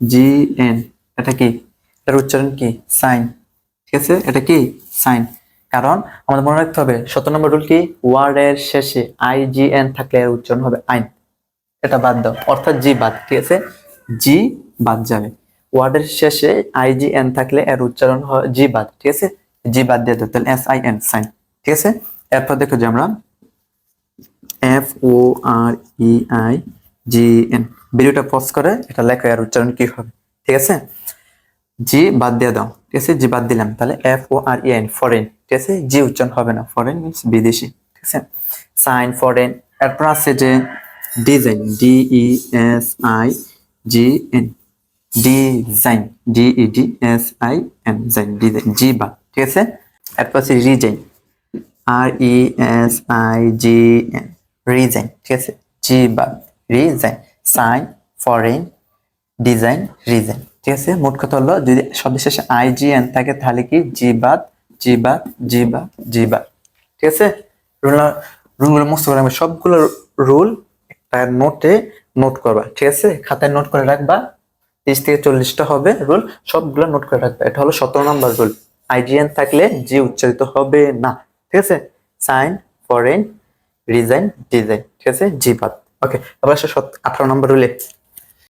G N এটা কি? এটার উচ্চারণ কি? সাইন ঠিক আছে? এটা কি? সাইন কারণ আমাদের মনে রাখতে হবে, সতেরো নম্বর রুল কি? ওয়ার্ডের শেষে আই জি এন থাকলে এর উচ্চারণ হবে আইন। এটা বাদ দাও, অর্থাৎ জি বাদ, ঠিক আছে? জি বাদ যাবে। ওয়ার্ডের শেষে আই জি এন থাকলে এর উচ্চারণ হয় জি বাদ, ঠিক আছে? জি বাদ দিয়ে দাও, তাহলে এস আই এন সাইন ঠিক আছে? এরপর দেখো যে আমরা F O R E I G N ভিডিওটা পজ করে, এটা লেখা এর উচ্চারণ কি হবে? ঠিক আছে? জি বাদ দিয়ে দাও। ঠিক আছে? জি বাদ দিলাম। তাহলে F O R N foreign ঠিক আছে? জি উচ্চারণ হবে না। ফরেন মিনস বিদেশি। ঠিক আছে? সাইন ফরেন এরপর আছে যে design D E S I G N design D E D S I N Zain design G বা ঠিক আছে? এরপর আছে resign R E S I G N resign ঠিক আছে? জি বা resign sign, foreign, design, resign. ঠিক আছে? মোট কথা হলো, যদি শব্দের শেষে আই জি এন থাকে, তাহলে কি? জি বাদ জি বাদ জি জি ঠিক আছে? রুল রুলগুলো মুক্ত করে সবগুলো রুল একটা নোটে নোট করবা। ঠিক আছে? খাতায় নোট করে রাখবা। তিরিশ থেকে চল্লিশটা হবে রুল। সবগুলো নোট করে রাখবা। এটা হলো সতেরো নম্বর রুল। আইজিএন থাকলে জি উচ্চারিত হবে না। ঠিক আছে? Sign, foreign resign design. ঠিক আছে? জি বাদ ওকে আসো আঠারো নম্বর রুলে